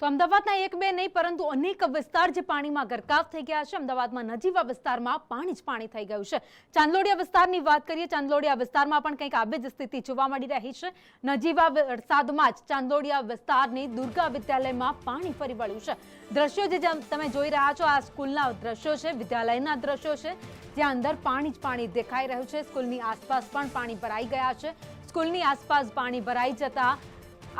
તો અમદાવાદના એક બે નહીં, પરંતુ અનેક વિસ્તાર જે પાણીમાં ગરકાવ થઈ ગયા છે. અમદાવાદમાં નજીવા વિસ્તારમાં પાણી જ પાણી થઈ ગયું છે. ચાંદલોડિયા વિસ્તારની વાત કરીએ, ચાંદલોડિયા વિસ્તારમાં પણ કંઈક આવી જ સ્થિતિ જોવા મળી રહી છે. નજીવા વરસાદમાં જ ચાંદલોડિયા વિસ્તારની દુર્ગા વિદ્યાલયમાં પાણી ફરી વળ્યું છે. દ્રશ્યો જે તમે જોઈ રહ્યા છો, આ સ્કૂલના દ્રશ્યો છે, વિદ્યાલયના દ્રશ્યો છે, જ્યાં અંદર પાણી જ પાણી દેખાઈ રહ્યું છે. સ્કૂલની આસપાસ પણ પાણી ભરાઈ ગયા છે. સ્કૂલની આસપાસ પાણી ભરાઈ જતા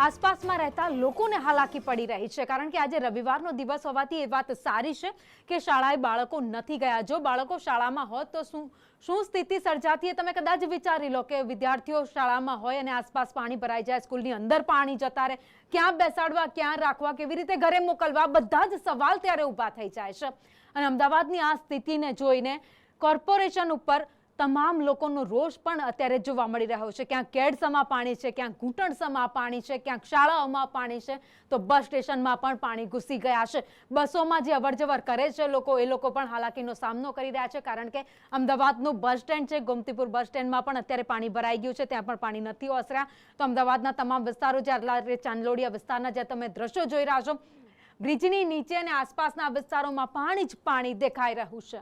આસપાસમાં રહેતા લોકોને હાલાકી પડી રહી છે. કારણ કે આજે રવિવારનો દિવસ હોવાથી એ વાત સારી છે કે શાળાએ બાળકો નથી ગયા. જો બાળકો શાળામાં હોત તો શું શું સ્થિતિ સર્જાતી? તમે કદાચ વિચારી લો કે વિદ્યાર્થીઓ શાળામાં હોય અને આસપાસ પાણી ભરાઈ જાય, સ્કૂલની અંદર પાણી જતા રહે, ક્યાં બેસાડવા, ક્યાં રાખવા, કેવી રીતે ઘરે મોકલવા, બધા જ સવાલ ત્યારે ઊભા થઈ જાય છે. અને અમદાવાદની આ સ્થિતિને જોઈને કોર્પોરેશન ઉપર તમામ લોકોનો રોષ પણ અત્યારે જોવા મળી રહ્યો છે. ક્યાંક કેડસમાં પાણી છે, ક્યાંક ઘૂંટણસમાં પાણી છે, ક્યાંક શાળાઓમાં પાણી છે, તો બસ સ્ટેશનમાં પણ પાણી ઘૂસી ગયા છે. બસોમાં જે અવરજવર કરે છે લોકો, એ લોકો પણ હાલાકીનો સામનો કરી રહ્યા છે, કારણ કે અમદાવાદનું બસ સ્ટેન્ડ છે, ગોમતીપુર બસ સ્ટેન્ડમાં પણ અત્યારે પાણી ભરાઈ ગયું છે, ત્યાં પણ પાણી નથી ઓસર્યા. તો અમદાવાદના તમામ વિસ્તારો જે ચાંદલોડિયા વિસ્તારના જે તમે દ્રશ્યો જોઈ રહ્યા છો, બ્રિજની નીચે અને આસપાસના વિસ્તારોમાં પાણી જ પાણી દેખાઈ રહ્યું છે.